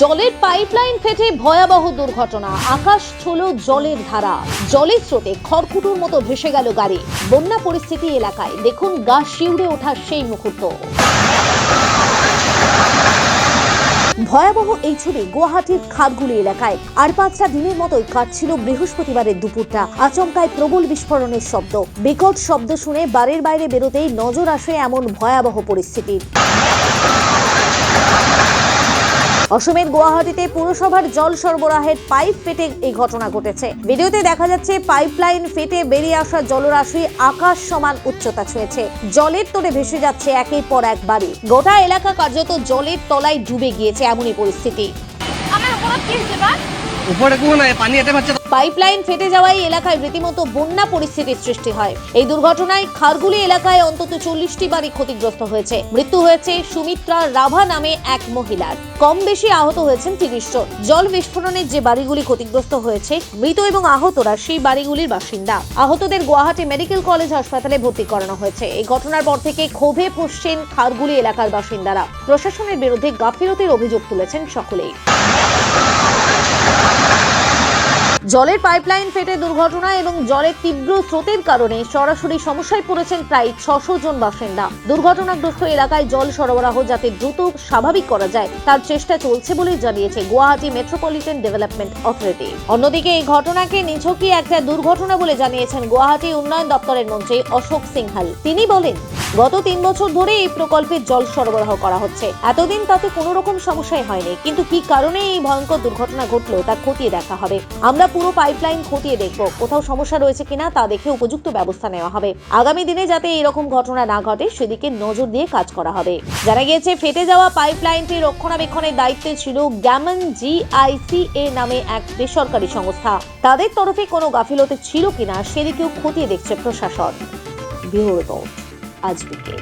জলের পাইপলাইন ফেটে ভয়াবহ দুর্ঘটনা। আকাশ ছুল জলের ধারা। জলের স্রোতে খড়কুটোর মতো ভেসে গেল গাড়ি। বন্যা পরিস্থিতি এলাকায়। দেখুন গা শিউরে ওঠার সেই মুহূর্ত। ভয়াবহ এই ছবি গুয়াহাটির খাদগুলি এলাকায়। আর পাঁচটা দিনের মতোই কাটছিল বৃহস্পতিবারের দুপুরটা। আচমকায় প্রবল বিস্ফোরণের শব্দ। বিকট শব্দ শুনে বাড়ির বাইরে বেরোতেই নজর আসে এমন ভয়াবহ পরিস্থিতির অসমের গুয়াহাটিতে পুরসভার জল সরবরাহের পাইপ ফেটে এই ঘটনা ঘটেছে। ভিডিওতে দেখা যাচ্ছে, পাইপলাইন ফেটে বেরিয়ে আসা জলরাশি আকাশ সমান উচ্চতা ছুঁয়েছে। জলের তোড়ে ভেসে যাচ্ছে একের পর এক বাড়ি। গোটা এলাকা কার্যত জলের তলায় ডুবে গিয়েছে এমনই পরিস্থিতি। আমাৰ ওপৰত কি হৈছে বা ওপৰত একো নাই, পানী ইয়াতে ভাত পাইপলাইন ফেটে যাওয়ায় এলাকায় রীতিমতো বন্যা পরিস্থিতির সৃষ্টি হয়। এই দুর্ঘটনায় খারগুলি এলাকায় অন্তত চল্লিশটি বাড়ি ক্ষতিগ্রস্ত হয়েছে। মৃত্যু হয়েছে সুমিত্রা রাভা নামে এক মহিলার। কম বেশি আহত হয়েছেন তিরিশ জন। জল বিস্ফোরণে যে বাড়িগুলি ক্ষতিগ্রস্ত হয়েছে, মৃত এবং আহতরা সেই বাড়িগুলির বাসিন্দা। আহতদের গুয়াহাটি মেডিকেল কলেজ হাসপাতালে ভর্তি করানো হয়েছে। এই ঘটনার পর থেকে ক্ষোভে ফুসছেন খারগুলি এলাকার বাসিন্দারা। প্রশাসনের বিরুদ্ধে গাফিলতির অভিযোগ তুলেছেন সকলেই। জলের পাইপলাইন ফেটে দুর্ঘটনা এবং জলের তীব্র স্রোতের কারণে সরাসরি সমস্যায় পড়েছেন প্রায় ছশো জন বাসিন্দা। দুর্ঘটনাগ্রস্ত এলাকায় জল সরবরাহ যাতে দ্রুত স্বাভাবিক করা যায়, তার চেষ্টা চলছে বলে জানিয়েছে গুয়াহাটি মেট্রোপলিটন ডেভেলপমেন্ট অথরিটি। অন্যদিকে এই ঘটনাকে নিছকই একটা দুর্ঘটনা বলে জানিয়েছেন গুয়াহাটি উন্নয়ন দপ্তরের মন্ত্রী অশোক সিংহাল। তিনি বলেন, গত তিন বছর ধরে এই প্রকল্পে জল সরবরাহ করা হচ্ছে। এতদিন তাতে কোনো রকম সমস্যাই হয়নি। কিন্তু কি কারণে এই ভয়ঙ্কর দুর্ঘটনা ঘটলো তা খতিয়ে দেখা হবে। আমরা পুরো পাইপলাইন খতিয়ে দেখব। কোথাও সমস্যা রয়েছে কিনা তা দেখে উপযুক্ত ব্যবস্থা নেওয়া হবে। আগামী দিনে যাতে এরকম ঘটনা না ঘটে, সেদিকে নজর দিয়ে কাজ করা হবে। জানা গিয়েছে, ফেটে যাওয়া পাইপলাইনটি রক্ষণাবেক্ষণের দায়িত্বে ছিল গ্যামন জিআইসিএ নামে এক বেসরকারি সংস্থা। তাদের তরফে কোনো গাফিলতি ছিল কিনা, সেদিকেও খতিয়ে দেখছে প্রশাসন। ব্যুরো আজ বিকেল।